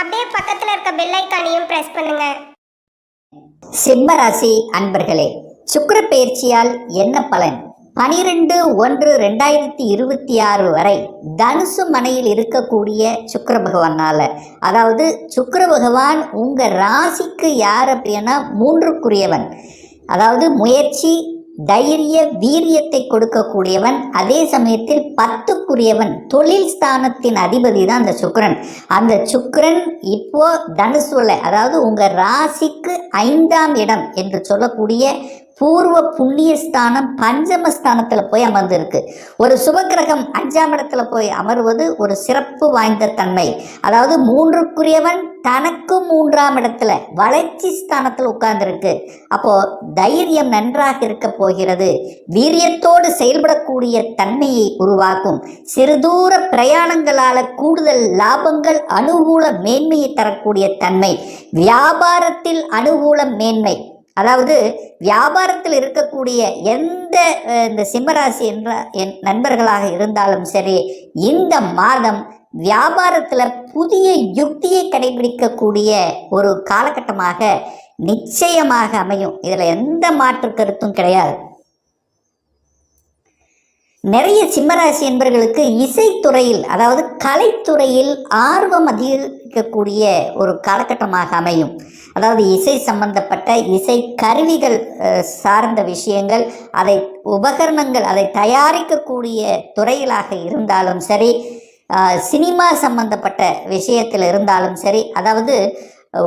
அப்படியே பக்கத்துல இருக்க பெல் ஐக்கானையும் பிரஸ் பண்ணுங்க. சிம்ம ராசி அன்பர்களே சுக்கர பெயர்ச்சியால் என்ன பலன்? பனிரெண்டு ஒன்று ரெண்டாயிரத்தி இருபத்தி ஆறு வரை தனுசு மனையில் இருக்கக்கூடிய சுக்கர பகவானால அதாவது சுக்கர பகவான் உங்கள் ராசிக்கு யார் அப்படின்னா மூன்றுக்குரியவன். அதாவது முயற்சி தைரிய வீரியத்தை கொடுக்கக்கூடியவன் அதே சமயத்தில் பத்துக்குரியவன் தொழில் ஸ்தானத்தின் அதிபதி தான் அந்த சுக்கிரன். அந்த சுக்கரன் இப்போ தனுசுல அதாவது உங்க ராசிக்கு ஐந்தாம் இடம் என்று சொல்லக்கூடிய பூர்வ புண்ணிய ஸ்தானம் பஞ்சமஸ்தானத்தில் போய் அமர்ந்திருக்கு. ஒரு சுபக்கிரகம் அஞ்சாம் இடத்துல போய் அமர்வது ஒரு சிறப்பு வாய்ந்த தன்மை. அதாவது மூன்றுக்குரியவன் தனக்கு மூன்றாம் இடத்துல வளர்ச்சி ஸ்தானத்தில் உட்கார்ந்துருக்கு. அப்போ தைரியம் நன்றாக இருக்க போகிறது. வீரியத்தோடு செயல்படக்கூடிய தன்மையை உருவாக்கும். சிறுதூர பிரயாணங்களால கூடுதல் லாபங்கள் அனுகூல மேன்மையை தரக்கூடிய தன்மை. வியாபாரத்தில் அனுகூல மேன்மை. அதாவது வியாபாரத்தில் இருக்கக்கூடிய எந்த இந்த சிம்மராசி என்ற என் நண்பர்களாக இருந்தாலும் சரி இந்த மாதம் வியாபாரத்தில் புதிய யுக்தியை கடைபிடிக்கக்கூடிய ஒரு காலகட்டமாக நிச்சயமாக அமையும். இதில் எந்த மாற்று கருத்தும் கிடையாது. நிறைய சிம்மராசி என்பர்களுக்கு இசைத்துறையில் அதாவது கலைத்துறையில் ஆர்வம் அதிகரிக்கக்கூடிய ஒரு காலகட்டமாக அமையும். அதாவது இசை சம்பந்தப்பட்ட இசை கருவிகள் சார்ந்த விஷயங்கள் அதை உபகரணங்கள் அதை தயாரிக்கக்கூடிய துறையிலாக இருந்தாலும் சரி சினிமா சம்பந்தப்பட்ட விஷயத்தில் இருந்தாலும் சரி அதாவது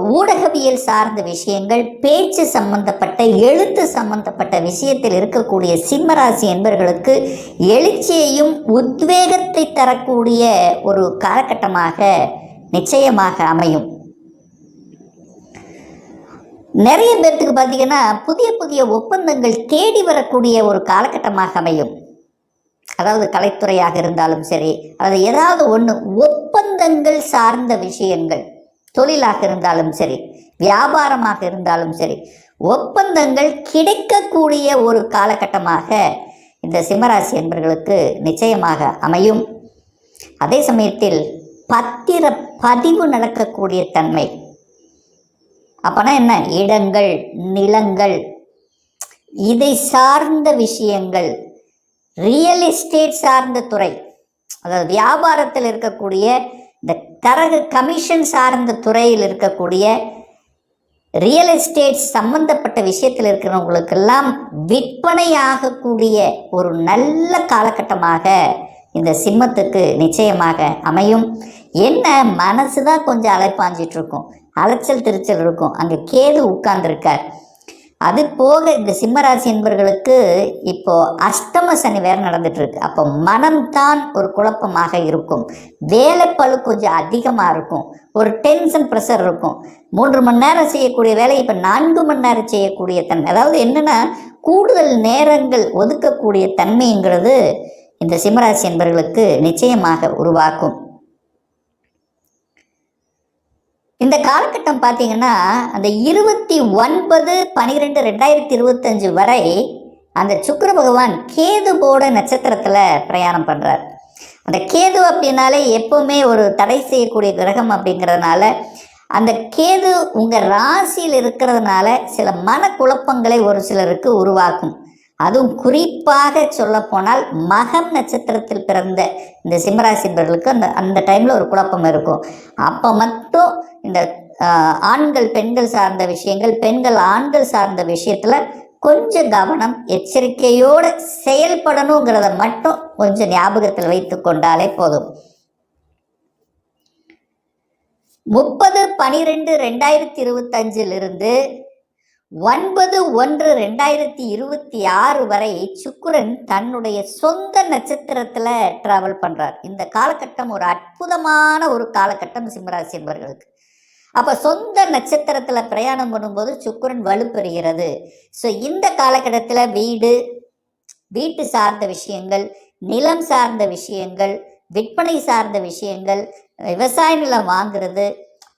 ஊடகவியல் சார்ந்த விஷயங்கள் பேச்சு சம்பந்தப்பட்ட எழுத்து சம்பந்தப்பட்ட விஷயத்தில் இருக்கக்கூடிய சிம்மராசி என்பவர்களுக்கு எழுச்சியையும் உத்வேகத்தை தரக்கூடிய ஒரு காலகட்டமாக நிச்சயமாக அமையும். நிறைய பேர்த்துக்கு பார்த்தீங்கன்னா புதிய புதிய ஒப்பந்தங்கள் தேடி வரக்கூடிய ஒரு காலகட்டமாக அமையும். அதாவது கலைத்துறையாக இருந்தாலும் சரி அதாவது ஏதாவது ஒன்று ஒப்பந்தங்கள் சார்ந்த விஷயங்கள் தொழிலாக இருந்தாலும் சரி வியாபாரமாக இருந்தாலும் சரி ஒப்பந்தங்கள் கிடைக்கக்கூடிய ஒரு காலகட்டமாக இந்த சிம்மராசி என்பர்களுக்கு நிச்சயமாக அமையும். அதே சமயத்தில் பத்திர பதிவு நடக்கக்கூடிய தன்மை. அப்போனா என்ன? இடங்கள் நிலங்கள் இதை சார்ந்த விஷயங்கள் ரியல் எஸ்டேட் சார்ந்த துறை. அதாவது வியாபாரத்தில் இருக்கக்கூடிய இந்த தரகு கமிஷன் சார்ந்த துறையில் இருக்கக்கூடிய ரியல் எஸ்டேட் சம்பந்தப்பட்ட விஷயத்தில் இருக்கிறவங்களுக்கெல்லாம் விற்பனையாகக்கூடிய ஒரு நல்ல காலகட்டமாக இந்த சிம்மத்துக்கு நிச்சயமாக அமையும். என்ன மனசு தான் கொஞ்சம் அலைப்பாஞ்சிட்டு இருக்கும் அலைச்சல் திருச்சல் இருக்கும். அங்கே கேது உட்கார்ந்துருக்கார். அது போக இந்த சிம்மராசி என்பர்களுக்கு இப்போ அஷ்டம சனி வேற நடந்துட்டு இருக்கு அப்போ மனம்தான் ஒரு குழப்பமாக இருக்கும். வேலைப்பளு கொஞ்சம் அதிகமாக இருக்கும். ஒரு டென்ஷன் ப்ரெஷர் இருக்கும். மூன்று மணி நேரம் செய்யக்கூடிய வேலை இப்போ நான்கு மணி நேரம் செய்யக்கூடிய தன்மை. அதாவது என்னென்னா கூடுதல் நேரங்கள் ஒதுக்கக்கூடிய தன்மைங்கிறது இந்த சிம்மராசி என்பவர்களுக்கு நிச்சயமாக உருவாக்கும். இந்த காலகட்டம் பார்த்தீங்கன்னா அந்த இருபத்தி ஒன்பது பனிரெண்டு ரெண்டாயிரத்தி இருபத்தஞ்சு வரை அந்த சுக்கர பகவான் கேதுவோட நட்சத்திரத்தில் பிரயாணம் பண்ணுறார் அந்த கேது அப்படின்னாலே எப்போவுமே ஒரு தடை செய்யக்கூடிய கிரகம் அப்படிங்கிறதுனால அந்த கேது உங்கள் ராசியில் இருக்கிறதுனால சில மனக்குழப்பங்களை ஒரு சிலருக்கு உருவாக்கும். அதுவும் குறிப்பாக சொல்லப்போனால் மகம் நட்சத்திரத்தில் பிறந்த இந்த சிம்மராசிபர்களுக்கு அந்த அந்த டைமில் ஒரு குழப்பம் இருக்கும். அப்போ மட்டும் இந்த ஆண்கள் பெண்கள் சார்ந்த விஷயங்கள் பெண்கள் ஆண்கள் சார்ந்த விஷயத்தில் கொஞ்சம் கவனம் எச்சரிக்கையோடு செயல்படணுங்கிறத மட்டும் கொஞ்சம் ஞாபகத்தில் வைத்து கொண்டாலே போதும். முப்பது பனிரெண்டு ரெண்டாயிரத்தி இருபத்தஞ்சிலிருந்து ஒன்பது ஒன்று ரெண்டாயிரத்தி இருபத்தி ஆறு வரை சுக்குரன் தன்னுடைய சொந்த நட்சத்திரத்தில் ட்ராவல் பண்ணுறார் இந்த காலகட்டம் ஒரு அற்புதமான ஒரு காலகட்டம் சிம்மராசி என்பவர்களுக்கு. அப்போ சொந்த நட்சத்திரத்தில் பிரயாணம் பண்ணும்போது சுக்குரன் வலுப்பெறுகிறது. ஸோ இந்த காலகட்டத்தில் வீடு வீட்டு சார்ந்த விஷயங்கள் நிலம் சார்ந்த விஷயங்கள் விற்பனை சார்ந்த விஷயங்கள் விவசாய நிலம் வாங்குறது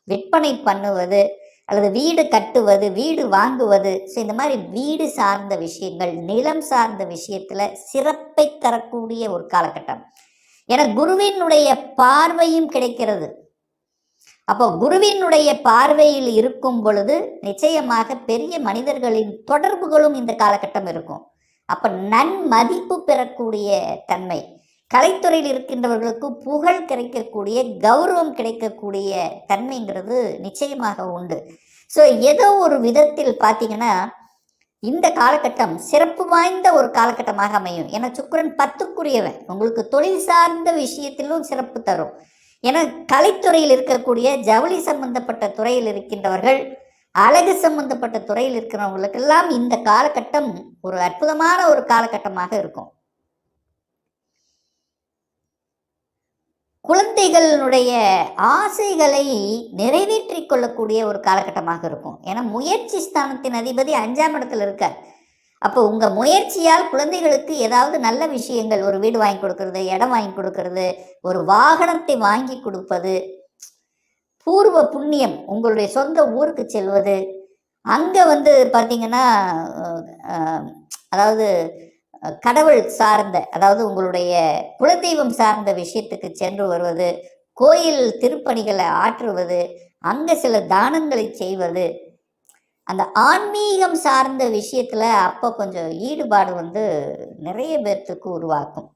விற்பனை பண்ணுவது அல்லது வீடு கட்டுவது வீடு வாங்குவது. ஸோ இந்த மாதிரி வீடு சார்ந்த விஷயங்கள் நிலம் சார்ந்த விஷயத்தில் சிறப்பை தரக்கூடிய ஒரு காலகட்டம். என குருவினுடைய பார்வையும் கிடைக்கிறது. அப்போ குருவினுடைய பார்வையில் இருக்கும் பொழுது நிச்சயமாக பெரிய மனிதர்களின் தொடர்புகளும் இந்த காலகட்டம் இருக்கும். அப்போ நன்மதிப்பு பெறக்கூடிய தன்மை. கலைத்துறையில் இருக்கின்றவர்களுக்கு புகழ் கிடைக்கக்கூடிய கௌரவம் கிடைக்கக்கூடிய தன்மைங்கிறது நிச்சயமாக உண்டு. ஸோ ஏதோ ஒரு விதத்தில் பார்த்தீங்கன்னா இந்த காலகட்டம் சிறப்பு வாய்ந்த ஒரு காலகட்டமாக அமையும். ஏன்னா சுக்கிரன் பத்துக்குரியவன். உங்களுக்கு தொழில் சார்ந்த விஷயத்திலும் சிறப்பு தரும். ஏன்னா கலைத்துறையில் இருக்கக்கூடிய ஜவுளி சம்பந்தப்பட்ட துறையில் இருக்கின்றவர்கள் அழகு சம்பந்தப்பட்ட துறையில் இருக்கிறவங்களுக்கெல்லாம் இந்த காலகட்டம் ஒரு அற்புதமான ஒரு காலகட்டமாக இருக்கும். குழந்தைகளுடைய ஆசைகளை நிறைவேற்றி கொள்ளக்கூடிய ஒரு காலகட்டமாக இருக்கும். ஏன்னா முயற்சி ஸ்தானத்தின் அதிபதி அஞ்சாம் இடத்துல இருக்கார். அப்போ உங்கள் முயற்சியால் குழந்தைகளுக்கு ஏதாவது நல்ல விஷயங்கள் ஒரு வீடு வாங்கி கொடுக்கறது இடம் வாங்கி கொடுக்கறது ஒரு வாகனத்தை வாங்கி கொடுப்பது பூர்வ புண்ணியம் உங்களுடைய சொந்த ஊருக்கு செல்வது அங்கே வந்து பார்த்தீங்கன்னா அதாவது கடவுள் சார்ந்த அதாவது உங்களுடைய குலதெய்வம் சார்ந்த விஷயத்துக்கு சென்று வருவது கோயில் திருப்பணிகளை ஆற்றுவது அங்கே சில தானங்களை செய்வது அந்த ஆன்மீகம் சார்ந்த விஷயத்தில் அப்போ கொஞ்சம் ஈடுபாடு வந்து நிறைய பேர்த்துக்கு உருவாக்கும்.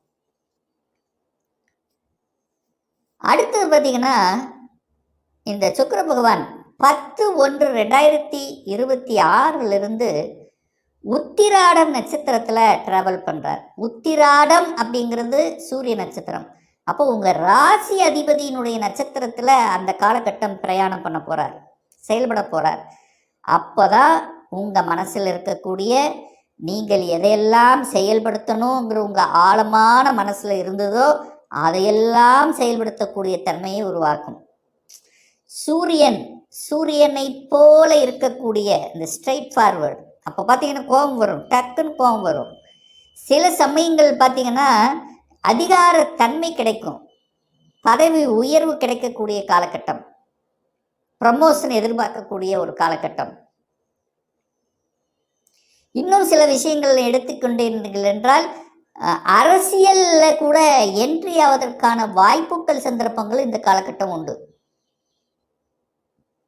அடுத்தது பார்த்தீங்கன்னா இந்த சுக்கர பகவான் பத்து ஒன்று ரெண்டாயிரத்தி இருபத்தி ஆறிலிருந்து உத்திராடம் நட்சத்திரத்தில் ட்ராவல் பண்ணுறார் உத்திராடம் அப்படிங்கிறது சூரிய நட்சத்திரம். அப்போ உங்கள் ராசி அதிபதியினுடைய நட்சத்திரத்தில் அந்த காலகட்டம் பிரயாணம் பண்ண போகிறார் செயல்பட போகிறார் அப்போ தான் உங்கள் மனசில் இருக்கக்கூடிய நீங்கள் எதையெல்லாம் செயல்படுத்தணுங்கிற உங்கள் ஆழமான மனசில் இருந்ததோ அதையெல்லாம் செயல்படுத்தக்கூடிய தன்மையை உருவாக்கும். சூரியன் சூரியனை போல இருக்கக்கூடிய இந்த ஸ்ட்ரைட் ஃபார்வர்டு அப்போ பார்த்தீங்கன்னா கோபம் வரும் டக்குன்னு கோபம் வரும். சில சமயங்கள் பார்த்தீங்கன்னா அதிகார தன்மை கிடைக்கும். பதவி உயர்வு கிடைக்கக்கூடிய காலகட்டம். ப்ரமோஷன் எதிர்பார்க்கக்கூடிய ஒரு காலகட்டம். இன்னும் சில விஷயங்கள் எடுத்துக்கொண்டீர்கள் என்றால் அரசியலில் கூட என்ட்ரி ஆவதற்கான வாய்ப்புகள் சந்தர்ப்பங்கள் இந்த காலகட்டம் உண்டு.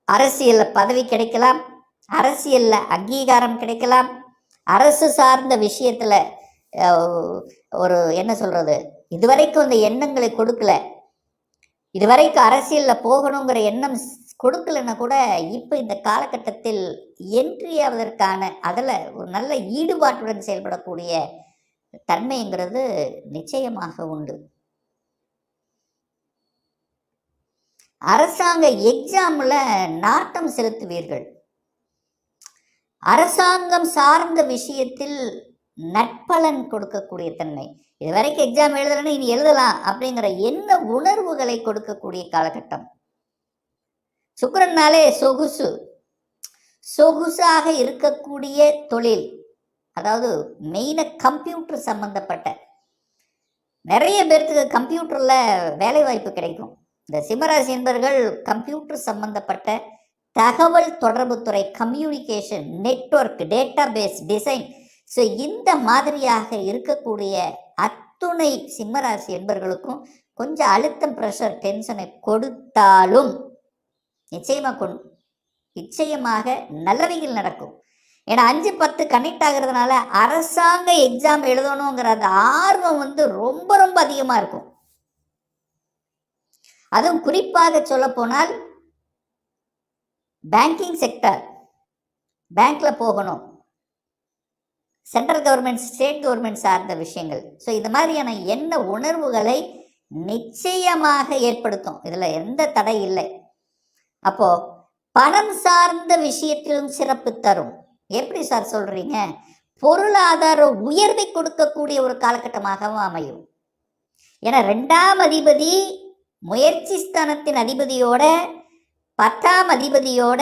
அரசியலில் பதவி கிடைக்கலாம் அரசியலில் அங்கீகாரம் கிடைக்கலாம். அரசு சார்ந்த விஷயத்தில் ஒரு என்ன சொல்கிறது இதுவரைக்கும் அந்த எண்ணங்களை கொடுக்கல. இதுவரைக்கும் அரசியலில் போகணுங்கிற எண்ணம் கொடுக்கலன்னா கூட இப்போ இந்த காலகட்டத்தில் என்ட்ரி ஆவதற்கான அதில் ஒரு நல்ல ஈடுபாட்டுடன் செயல்படக்கூடிய தன்மைங்கிறது நிச்சயமாக உண்டு. அரசாங்க எக்ஸாமில் நாட்டம் செலுத்துவீர்கள். அரசாங்கம் சார்ந்த விஷயத்தில் நட்பலன் கொடுக்கக்கூடிய தன்மை. இது வரைக்கும் எக்ஸாம் எழுதலைன்னு இனி எழுதலாம் அப்படிங்கிற என்ன உணர்வுகளை கொடுக்கக்கூடிய காலகட்டம்? சுக்கரன்னாலே சொகுசு. சொகுசாக இருக்கக்கூடிய தொழில் அதாவது மெயினாக கம்ப்யூட்டர் சம்பந்தப்பட்ட. நிறைய பேர்த்துக்கு கம்ப்யூட்டரில் வேலை வாய்ப்பு கிடைக்கும். இந்த சிம்மராசி என்பவர்கள் கம்ப்யூட்டர் சம்பந்தப்பட்ட தகவல் தொடர்புத்துறை communication network data base design so இந்த மாதிரியாக இருக்கக்கூடிய அத்துணை சிம்மராசி என்பவர்களுக்கும் கொஞ்சம் அழுத்தம் ப்ரெஷர் டென்ஷனை கொடுத்தாலும் நிச்சயமாக கொண் நிச்சயமாக நல்லவைகள் நடக்கும். ஏன்னா அஞ்சு பத்து கனெக்ட் ஆகிறதுனால அரசாங்க எக்ஸாம் எழுதணுங்கிற அந்த ஆர்வம் வந்து ரொம்ப ரொம்ப அதிகமாக இருக்கும். அதுவும் குறிப்பாக சொல்ல போனால் பேங்கிங் செக்டர் பேங்க்ல போகணும். சென்ட்ரல் கவர்மெண்ட் ஸ்டேட் கவர்மெண்ட் சார்ந்த விஷயங்கள். ஸோ இது மாதிரியான என்ன உணர்வுகளை நிச்சயமாக ஏற்படுத்தும். இதில் எந்த தடை இல்லை. அப்போ பணம் சார்ந்த விஷயத்திலும் சிறப்பு தரும். எப்படி சார் சொல்றீங்க? பொருளாதார உயர்வை கொடுக்கக்கூடிய ஒரு காலகட்டமாகவும் அமையும். ஏன்னா ரெண்டாம் அதிபதி முயற்சி ஸ்தானத்தின் அதிபதியோட பத்தாம் அதிபதியோட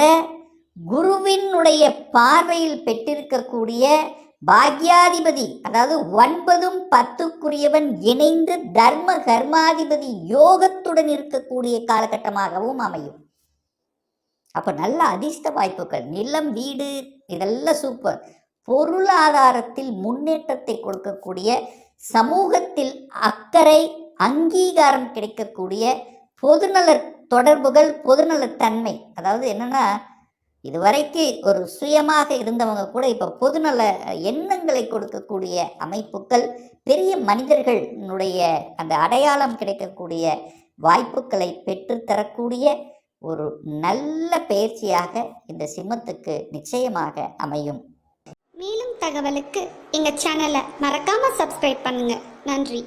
குருவினுடைய பார்வையில் பெற்றிருக்கக்கூடிய பாக்யாதிபதி அதாவது ஒன்பதும் பத்துக்குரியவன் இணைந்து தர்ம கர்மாதிபதி யோகத்துடன் இருக்கக்கூடிய காலகட்டமாகவும் அமையும். அப்போ நல்ல அதிர்ஷ்ட வாய்ப்புகள் நிலம் வீடு இதெல்லாம் சூப்பர் பொருளாதாரத்தில் முன்னேற்றத்தை கொடுக்கக்கூடிய சமூகத்தில் அக்கறை அங்கீகாரம் கிடைக்கக்கூடிய பொதுநலர் தொடர்புகள் பொதுநலத்தன்மை. அதாவது என்னன்னா இதுவரைக்கு ஒரு சுயமாக இருந்தவங்க கூட இப்போ பொதுநல எண்ணங்களை கொடுக்கக்கூடிய அமைப்புகள் பெரிய மனிதர்களுடைய அந்த அடையாளம் கிடைக்கக்கூடிய வாய்ப்புகளை பெற்றுத்தரக்கூடிய ஒரு நல்ல பயிற்சியாக இந்த சிம்மத்துக்கு நிச்சயமாக அமையும். மேலும் தகவலுக்கு எங்கள் சேனலை மறக்காமல் சப்ஸ்கிரைப் பண்ணுங்கள் நன்றி.